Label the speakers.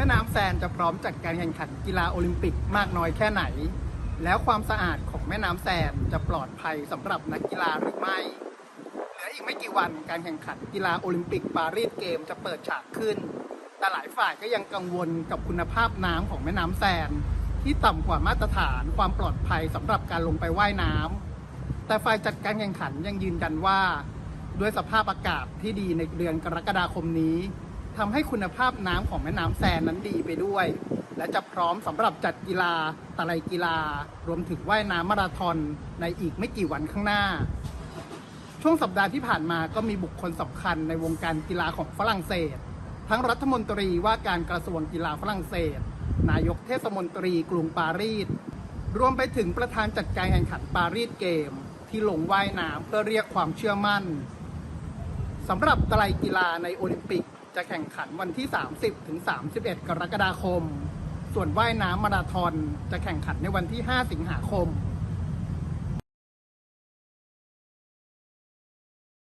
Speaker 1: ม่น้ำแซนจะพร้อมจัดการแข่งขันกีฬาโอลิมปิกมากน้อยแค่ไหน แล้วความสะอาดของแม่น้ำแซนจะปลอดภัยสำหรับนักกีฬาหรือไม่เหลืออีกไม่กี่วันการแข่งขันกีฬาโอลิมปิกปารีสเกมจะเปิดฉากขึ้น แต่หลายฝ่ายก็ยังกังวลกับคุณภาพน้ำของแม่น้ำแซนที่ต่ำกว่ามาตรฐานความปลอดภัยสำหรับการลงไปว่ายน้ำแต่ฝ่ายจัดการแข่งขันยังยืนยันว่า ด้วยสภาพอากาศที่ดีในเดือนกรกฎาคมนี้ ทำให้คุณภาพน้ำของแม่น้ำแซนนั้นดีไปด้วย และจะพร้อมสำหรับจัดกีฬาตะไลกีฬา รวมถึงว่ายน้ำมาราธอนในอีกไม่กี่วันข้างหน้า ช่วงสัปดาห์ที่ผ่านมาก็มีบุคคลสำคัญในวงการกีฬาของฝรั่งเศส ทั้งรัฐมนตรีว่าการกระทรวงกีฬาฝรั่งเศส นายกเทศมนตรีกรุงปารีสรวมไปถึงประธานจัดการแข่งขันปารีสเกม ที่ลงว่ายน้ำเพื่อเรียกความเชื่อมั่นสำหรับไตรกีฬาในโอลิมปิก จะแข่งขันวันที่ 30 ถึง 31 กรกฎาคม ส่วนว่ายน้ำมาราธอนจะแข่งขันในวันที่ 5 สิงหาคม